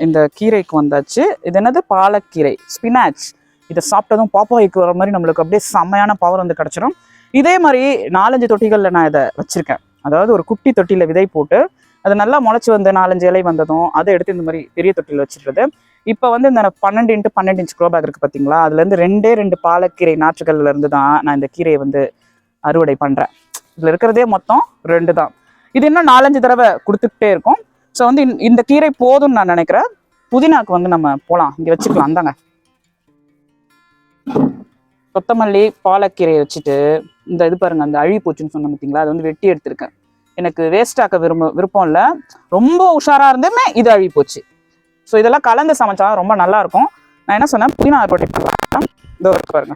இந்த கீரைக்கு வந்தாச்சு. இது என்னது? பாலக்கீரை ஸ்பினாச் இதை சாப்பிட்டதும் பாப்பாய்க்கு வர மாதிரி நம்மளுக்கு அப்படியே செம்மையான பவர் வந்து கிடச்சிரும். இதே மாதிரி நாலஞ்சு தொட்டிகளில் நான் இதை வச்சிருக்கேன். அதாவது ஒரு குட்டி தொட்டியில் விதை போட்டு அது நல்லா முளைச்சி வந்து நாலஞ்சு இலை வந்ததும் அதை எடுத்து இந்த மாதிரி பெரிய தொட்டியில் வச்சுருது இப்போ வந்து இந்த பன்னெண்டு இன்ட்டு பன்னெண்டு இன்ச் க்ரோ பேக் இருக்குது பார்த்தீங்களா அதுலேருந்து ரெண்டே ரெண்டு பாலக்கீரை நாற்றுகள்லேருந்து தான் நான் இந்த கீரையை வந்து அறுவடை பண்ணுறேன் இதில் இருக்கிறதே மொத்தம் ரெண்டு தான். இது இன்னும் நாலஞ்சு தடவை கொடுத்துக்கிட்டே இருக்கும். ஸோ வந்து இந்த- இந்த கீரை போதும்னு நான் நினைக்கிறேன். புதினாக்கு வந்து நம்ம போகலாம் இங்கே வச்சுக்கலாம். தாங்க கொத்தமல்லி பாலக்கீரையை வச்சுட்டு இந்த இது பாருங்க அந்த அழி பூச்சின்னு சொன்ன பார்த்தீங்களா அது வந்து வெட்டி எடுத்திருக்கேன். எனக்கு வேஸ்ட் ஆக்க விரும்ப விருப்பம் இல்லை. ரொம்ப உஷாராக இருந்துமே இது அழி போச்சு. ஸோ இதெல்லாம் கலந்து சமைச்சா ரொம்ப நல்லா இருக்கும் நான் என்ன சொன்னேன்? புதினா அறுவடை பண்ணலாம் இதோ இருக்கு பாருங்க.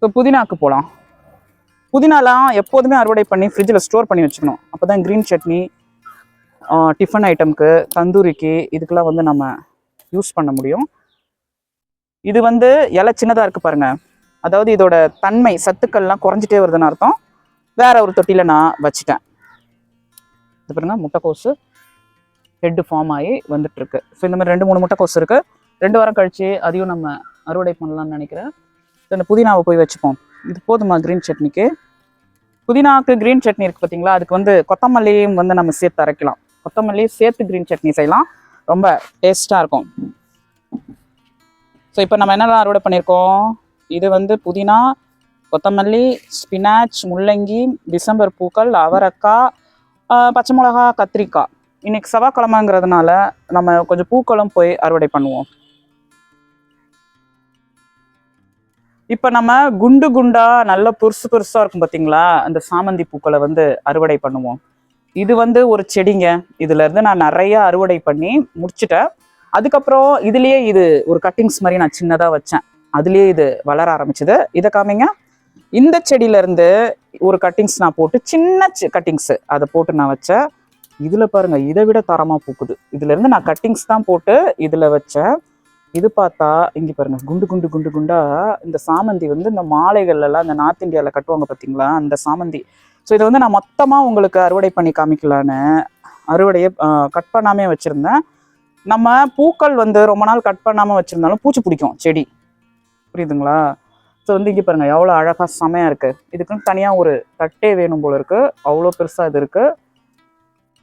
ஸோ புதினாக்கு போகலாம் புதினாலாம் எப்போதுமே அறுவடை பண்ணி ஃப்ரிட்ஜில் ஸ்டோர் பண்ணி வச்சுக்கணும். அப்போ தான் க்ரீன் சட்னி டிஃபன் ஐட்டம்க்கு தந்தூரிக்கு இதுக்கெல்லாம் வந்து நம்ம யூஸ் பண்ண முடியும். இது வந்து இலை சின்னதாக இருக்குது பாருங்கள் அதாவது இதோட தன்மை சத்துக்கள்லாம் குறைஞ்சிட்டே வருதுன்னு அர்த்தம். வேற ஒரு தொட்டியில் நான் வச்சுட்டேன். இது பாருங்கள் முட்டைக்கோசு ஹெட்டு ஃபார்ம் ஆகி வந்துட்டுருக்கு. ஸோ இந்த மாதிரி ரெண்டு மூணு முட்டைக்கோஸ் இருக்குது ரெண்டு வாரம் கழித்து அதையும் நம்ம அறுவடை பண்ணலாம்னு நினைக்கிறேன். ஸோ இந்த புதினாவை போய் வச்சுப்போம். இது போதுமா க்ரீன் சட்னிக்கு? புதினாவுக்கு க்ரீன் சட்னி இருக்குது பார்த்தீங்களா? அதுக்கு வந்து கொத்தமல்லியும் வந்து நம்ம சேர்த்து அரைக்கலாம். கொத்தமல்லி சேர்த்து க்ரீன் சட்னி செய்யலாம். ரொம்ப டேஸ்ட்டாக இருக்கும். ஸோ இப்போ நம்ம என்னெல்லாம் அறுவடை பண்ணியிருக்கோம்? இது வந்து புதினா கொத்தமல்லி ஸ்பினாச் முள்ளங்கி டிசம்பர் பூக்கள் அவரைக்காய் பச்சை மிளகா கத்திரிக்காய். இன்னைக்கு செவ்வாய்க்கிழமைங்கிறதுனால நம்ம கொஞ்சம் பூக்களும் போய் அறுவடை பண்ணுவோம். இப்போ நம்ம குண்டு குண்டா நல்ல புருசு புருசாக இருக்கும் பார்த்தீங்களா அந்த சாமந்தி பூக்களை வந்து அறுவடை பண்ணுவோம். இது வந்து ஒரு செடிங்க. இதுல இருந்து நான் நிறைய அறுவடை பண்ணி முடிச்சிட்டேன். அதுக்கப்புறம் இதுலயே இது ஒரு கட்டிங்ஸ் மாதிரி நான் சின்னதா வச்சேன். அதுலயே இது வளர ஆரம்பிச்சது. இதை காமிங்க. இந்த செடியில இருந்து ஒரு கட்டிங்ஸ் நான் போட்டு சின்ன கட்டிங்ஸ் அதை போட்டு நான் வச்சேன். இதில் பாருங்க இதை விட தரமாக பூக்குது. இதுலேருந்து நான் கட்டிங்ஸ் தான் போட்டு இதில் வச்சேன். இது பார்த்தா இங்கே பாருங்க குண்டு குண்டு குண்டு குண்டாக இந்த சாமந்தி வந்து இந்த மாலைகள்லாம் இந்த நார்த் இந்தியாவில் கட்டுவாங்க பார்த்தீங்களா அந்த சாமந்தி. ஸோ இதை வந்து நான் மொத்தமாக உங்களுக்கு அறுவடை பண்ணி காமிக்கலான்னு அறுவடையை கட் பண்ணாமே வச்சுருந்தேன். நம்ம பூக்கள் வந்து ரொம்ப நாள் கட் பண்ணாமல் வச்சுருந்தாலும் பூச்சி பிடிக்கும் செடி. புரியுதுங்களா? ஸோ வந்து இங்கே பாருங்கள் எவ்வளோ அழகாக செமையாக இருக்குது இதுக்குன்னு தனியாக ஒரு தட்டே வேணும் போல இருக்குது அவ்வளோ பெருசாக இது இருக்குது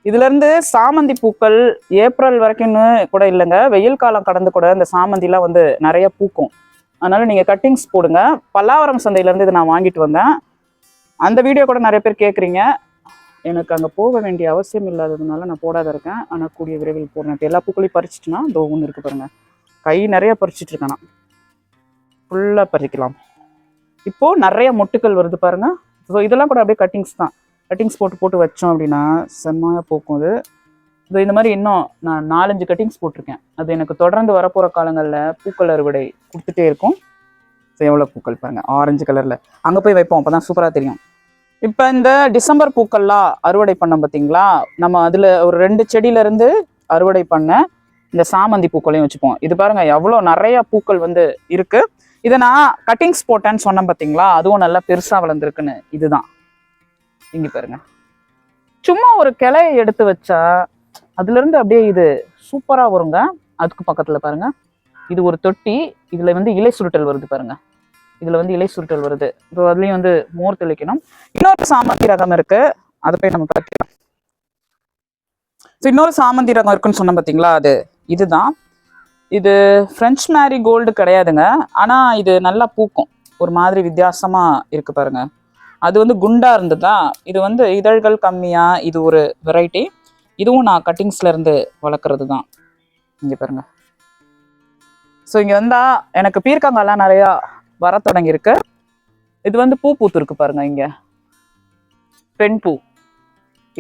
இதுல இருந்து சாமந்தி பூக்கள் ஏப்ரல் வரைக்கும்னு கூட இல்லைங்க. வெயில் காலம் கடந்து கூட இந்த சாமந்திலாம் வந்து நிறைய பூக்கும். அதனால நீங்க கட்டிங்ஸ் போடுங்க. பல்லாவரம் சந்தையில இருந்து இதை நான் வாங்கிட்டு வந்தேன். அந்த வீடியோ கூட நிறைய பேர் கேட்குறீங்க எனக்கு அங்கே போக வேண்டிய அவசியம் இல்லாததுனால நான் போடாத இருக்கேன். ஆனால் கூடிய விரைவில் போடுறேன். இப்போ எல்லா பூக்களையும் பறிச்சிட்டுனா இந்த ஒன்று இருக்கு பாருங்க. கை நிறைய பறிச்சிட்டு இருக்கேன் நான். ஃபுல்லாக பறிக்கலாம். இப்போ நிறைய மொட்டுக்கள் வருது பாருங்க. ஸோ இதெல்லாம் கூட அப்படியே கட்டிங்ஸ் தான். கட்டிங்ஸ் போட்டு போட்டு வச்சோம் அப்படின்னா செம்மையாக பூக்கும் அது. இது இந்த மாதிரி இன்னும் நான் நாலஞ்சு கட்டிங்ஸ் போட்டிருக்கேன். அது எனக்கு தொடர்ந்து வரப்போகிற காலங்களில் பூக்கள் அறுவடை கொடுத்துட்டே இருக்கும். ஸோ எவ்வளோ பூக்கள் பாருங்கள் ஆரஞ்சு கலரில். அங்கே போய் வைப்போம் அப்போ தான் சூப்பராக தெரியும். இப்போ இந்த டிசம்பர் பூக்கள்லாம் அறுவடை பண்ணோம் பார்த்தீங்களா நம்ம அதில் ஒரு ரெண்டு செடியிலேருந்து அறுவடை பண்ண இந்த சாமந்தி பூக்களையும் வச்சுப்போம். இது பாருங்கள் எவ்வளோ நிறைய பூக்கள் வந்து இருக்குது இதை நான் கட்டிங்ஸ் போட்டேன்னு சொன்னேன் பார்த்தீங்களா அதுவும் நல்லா பெருசாக வளர்ந்துருக்குன்னு இதுதான். இங்க பாருங்க. சும்மா ஒரு கிளையை எடுத்து வச்சா அதுல இருந்து அப்படியே இது சூப்பரா வருங்க. அதுக்கு பக்கத்துல பாருங்க. இது ஒரு தொட்டி இதுல வந்து இலை சுருட்டல் வருது பாருங்க. இதுல வந்து இலை சுருட்டல் வருது. இப்போ அதுலயும் வந்து மோர் தெளிக்கணும். இன்னொரு சாமந்தி ரகம் இருக்கு. அதை போய் நம்ம பார்க்கலாம். இன்னொரு சாமந்தி ரகம் இருக்குன்னு சொன்னோம் பார்த்தீங்களா அது இதுதான். இது ஃப்ரெஞ்ச் மேரி கோல்டு கிடையாதுங்க. ஆனால் இது நல்லா பூக்கும். ஒரு மாதிரி வித்தியாசமாக இருக்கு பாருங்க. அது வந்து குண்டா இருந்ததா? இது வந்து இதழ்கள் கம்மியா? இது ஒரு வெரைட்டி இதுவும் நான் கட்டிங்ஸ்ல இருந்து வளர்க்குறது தான் இங்க பாருங்க. ஸோ இங்க வந்தா எனக்கு பீர்க்கங்காலாம் நிறையா வர தொடங்கியிருக்கு. இது வந்து பூ பூத்துருக்கு பாருங்க இங்க. பெண் பூ.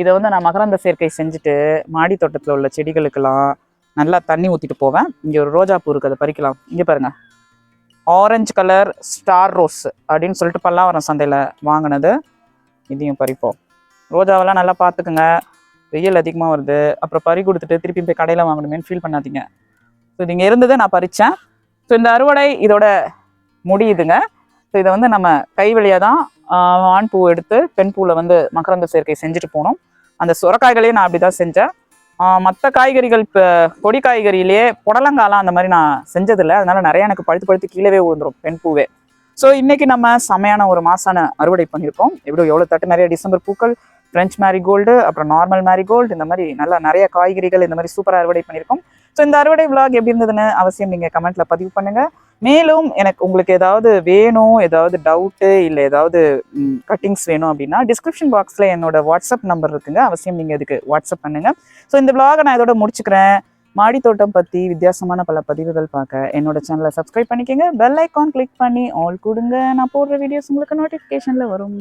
இதை வந்து நான் மகரந்த சேர்க்கை செஞ்சுட்டு மாடி தோட்டத்தில் உள்ள செடிகளுக்கெல்லாம் நல்லா தண்ணி ஊற்றிட்டு போவேன். இங்கே ஒரு ரோஜா பூ இருக்குது அதை பறிக்கலாம். இங்கே பாருங்கள் ஆரஞ்சு கலர் ஸ்டார் ரோஸ் அப்படின்னு சொல்லிட்டு பல்லாவரம் சந்தையில் வாங்கினது. இதையும் பறிப்போம். ரோஜாவெல்லாம் நல்லா பார்த்துக்குங்க. வெயில் அதிகமாக வருது. அப்புறம் பறி கொடுத்துட்டு திருப்பி போய் கடையில் வாங்கணுமேன்னு ஃபீல் பண்ணாதீங்க. ஸோ இது இங்கே இருந்தது நான் பறித்தேன் ஸோ இந்த அறுவடை இதோட முடியுதுங்க. ஸோ இதை வந்து நம்ம கை வழியாக தான் ஆண் பூ எடுத்து பெண் பூவில் வந்து மகரந்த சேர்க்கை செஞ்சுட்டு போனோம். அந்த சுரக்காய்களையும் நான் அப்படி தான் செஞ்சேன். மற்ற காய்கறிகள் இப்போ கொடி காய்கறியிலேயே புடலங்காலாம் அந்த மாதிரி நான் செஞ்சதில்லை. அதனால நிறைய எனக்கு பழுத்து பழுத்து கீழே விழுந்துடும் பெண் பூவே. ஸோ இன்னைக்கு நம்ம செமையான ஒரு மாசான அறுவடை பண்ணியிருக்கோம். எவ்வளோ எவ்வளோ தட்டு நிறைய டிசம்பர் பூக்கள் ஃப்ரெஞ்ச் மேரிகோல்டு அப்புறம் நார்மல் மேரிகோல்டு இந்த மாதிரி நல்லா நிறைய காய்கறிகள் இந்த மாதிரி சூப்பராக அறுவடை பண்ணியிருக்கோம். ஸோ இந்த அறுவடை vlog எப்படி இருந்ததுன்னு அவசியம் நீங்கள் கமெண்ட்டில் பதிவு பண்ணுங்கள் மேலும் எனக்கு உங்களுக்கு ஏதாவது வேணும் ஏதாவது டவுட்டு இல்லை ஏதாவது கட்டிங்ஸ் வேணும் அப்படின்னா டிஸ்கிரிப்ஷன் பாக்ஸில் என்னோட வாட்ஸ்அப் நம்பர் இருக்குங்க. அவசியம் நீங்கள் இதுக்கு வாட்ஸ்அப் பண்ணுங்கள் ஸோ இந்த vlog-அ நான் இதோட முடிச்சுக்கிறேன். மாடி தோட்டம் பற்றி வித்தியாசமான பல பதிவுகள் பார்க்க என்னோட சேனலை சப்ஸ்கிரைப் பண்ணிக்கோங்க. பெல் ஐக்கான் கிளிக் பண்ணி ஆல் கொடுங்க. நான் போடுற வீடியோஸ் உங்களுக்கு நோட்டிஃபிகேஷனில் வரும்.